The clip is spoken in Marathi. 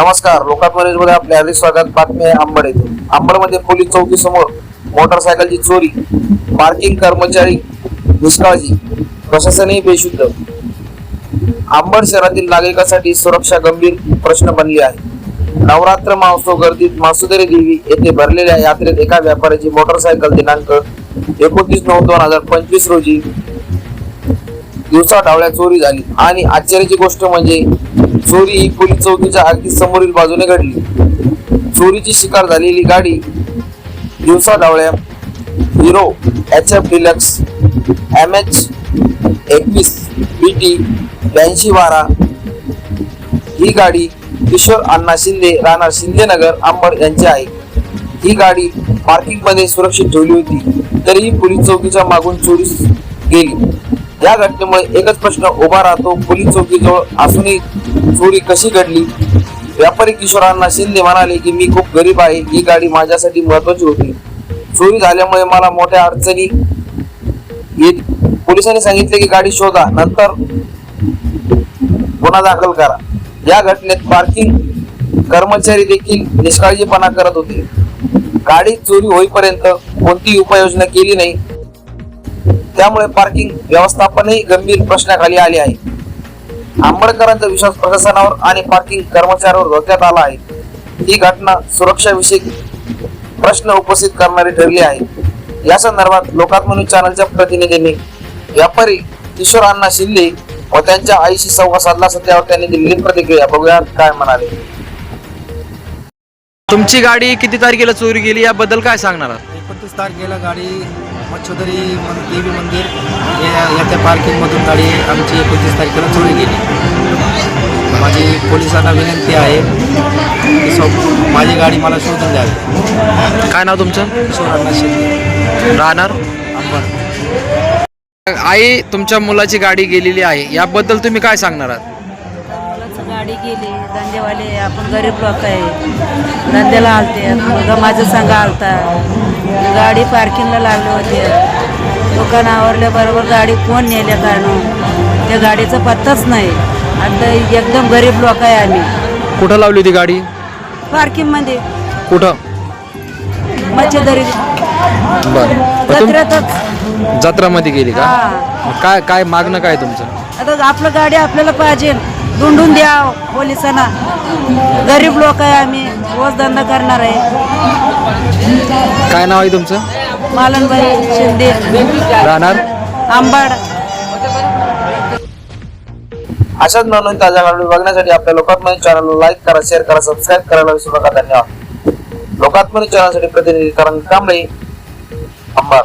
नमस्कार लोकात्मरेजमध्ये आपले हार्दिक स्वागत. बातमी आहे आंबड येथे. आंबडमध्ये पोलीस चौकी समोर मोटरसायकलची चोरी पार्किंग कर्मचारी निष्काळजी प्रशासनही बेशुद्ध. आंबड शहरातील नागरिकांसाठी सुरक्षा गंभीर प्रश्न बनली आहे नवरात्र महोत्सव गर्दीत मासुदेरी देवी येथे भरलेल्या यात्रेत एका व्यापाऱ्याची मोटरसायकल दिनांक एकोणतीस नऊ दोन हजार पंचवीस रोजी दिवसा डावळ्या चोरी झाली. आणि आश्चर्याची गोष्ट म्हणजे चोरी ही पोलीस चौकीच्या अगदी समोरील बाजूने घडली. चोरीची शिकार झालेली गाडी दिवसा डावळ्या Hero H F Deluxe M H एकवीस बी टी ब्याऐंशी बारा. ही गाडी किशोर अण्णा शिंदे राहणार शिंदेनगर अंबर यांची आहे. ही गाडी पार्किंगमध्ये सुरक्षित ठेवली होती. तरीही पोलीस चौकीच्या मागून चोरी गेली. या घटनेमुळे एकच प्रश्न उभा राहतो पोलीस चौकीजवळ असूनही चोरी कशी घडली? व्यापारी किशोरांना शिंदे म्हणाले की मी खूप गरीब आहे ही गाडी माझ्यासाठी महत्वाची होती. चोरी झाल्यामुळे मला मोठ्या अडचणी येत पोलिसांनी सांगितले की गाडी शोधा नंतर गुन्हा दाखल करा. या घटनेत पार्किंग कर्मचारी देखील निष्काळजीपणा करत होते. गाडी चोरी होईपर्यंत कोणतीही उपाययोजना केली नाही. त्यामुळे पार्किंग व्यवस्थापनही गंभीर प्रश्नाखाली आले आहे. आंबडकरांचा विश्वास प्रशासनावर आणि पार्किंग कर्मचाऱ्यावर धोक्यात आला आहे. ही घटना सुरक्षाविषयी प्रश्न उपस्थित करणारी ठरली आहे. या संदर्भात लोकात्मनी चॅनलच्या प्रतिनिधींनी व्यापारी किशोर अण्णा शिंदे व त्यांच्या आईशी संवाद साधला असता त्यावर त्यांनी दिलेली प्रतिक्रिया. बघूया काय म्हणाले. तुमची गाडी किती तारखेला चोरी गेली याबद्दल काय सांगणार आहात? एकोणतीस तारखेला गाडी मच्छोदरी देवी मंदिर या- याच्या पार्किंगमधून गाडी आमची एकोणतीस तारखेला चोरी गेली. माझी पोलिसांना विनंती आहे की सौ माझी गाडी मला शोधून द्यावी. काय नाव तुमचं? किशोरांना राहणार? अंबड आई तुमच्या मुलाची गाडी गेलेली आहे. याबद्दल तुम्ही काय सांगणार आहात? मुलाचं गाडी गेली. धंदेवाले आपण गरीब लोक आहे. धंद्याला आलते. मुलगा माझं संघ आलता. गाडी पार्किंगला लागले होते. दुकान आवरल्याबरोबर गाडी कोण नेल्या कारण? त्या गाडीचा पत्ताच नाही. आता एकदम गरीब लोक आहे आम्ही. कुठं लावली होती गाडी? पार्किंगमध्ये कुठं? मच्छीदरी. बरं. जत्रामध्ये गेली का? काय काय मागणं काय तुमचं? आता आपलं गाडी आपल्याला पाहिजे. दुंडून द्या पोलिसांना. गरीब लोक आहे आम्ही. रोज धंदा करणार आहे. काय नाव आहे तुमचं? मालनबाई शिंदे. राहणार? अशाच आंबाड नवनवीन ताज्या घडामोडी बघण्यासाठी आपल्या लोकात्मनी चॅनलला लाईक करा शेअर करा सबस्क्राईब करायला विसरू नका. धन्यवाद. लोकात्मनी चॅनलसाठी प्रतिनिधी करण कांबळे अंबाड